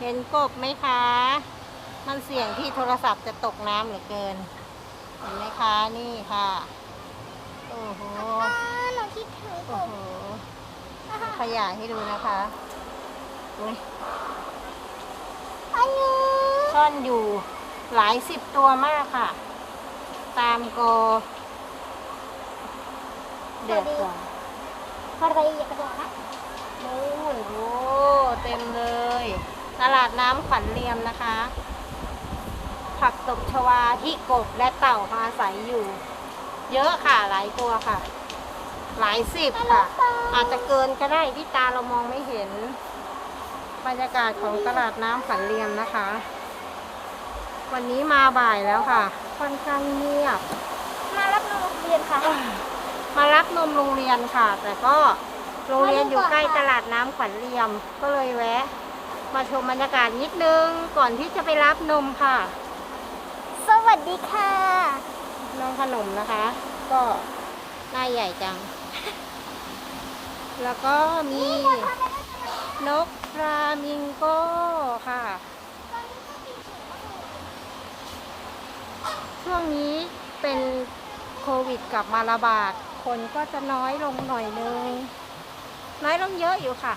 เห็นกบไหมคะ มันเสี่ยงที่โทรศัพท์จะตกน้ำเหลือเกิน เห็นไหมคะ นี่ค่ะ โอ้โหอ่าหนูคิดถึงกโอ้บโหขยายให้ดูนะคะอุ๊ยอันนี้ซ่อนอยู่หลายสิบตัวมากค่ะ ตามโกเดือดก่อน อะไรอย่ากระโดดนะ นู่นโอ้เต็มเลย ต ลาดน้ำขวัญเรียมนะคะ ผักตบชวาที่กบและเต่ามาอาศัยอยู่ เยอะค่ะหลายตัวค่ะ หลายสิบค่ะ อาจจะเกินก็ได้ที่ตาเรามองไม่เห็น บรรยากาศของตลาดน้ำขวัญเรียมนะคะ วันนี้มาบ่ายแล้วค่ะ ค่อนข้างเงียบ มารับหนูโรงเรียนค่ะ มารับนมโรงเรียนค่ะ แต่ก็โรงเรียนอยู่ใกล้ตลาดน้ำขวัญเรียมก็เลยแวะ มาชมบรรยากาศนิดนึงก่อนที่จะไปรับนมค่ะ สวัสดีค่ะน้องขนมนะคะ ก็หน้าใหญ่จัง แล้วก็มีนกฟลามิงโก้ค่ะ ช่วงนี้เป็นโควิดกลับมาระบาด คนก็จะน้อยลงหน่อยนึง น้อยลงเยอะอยู่ค่ะ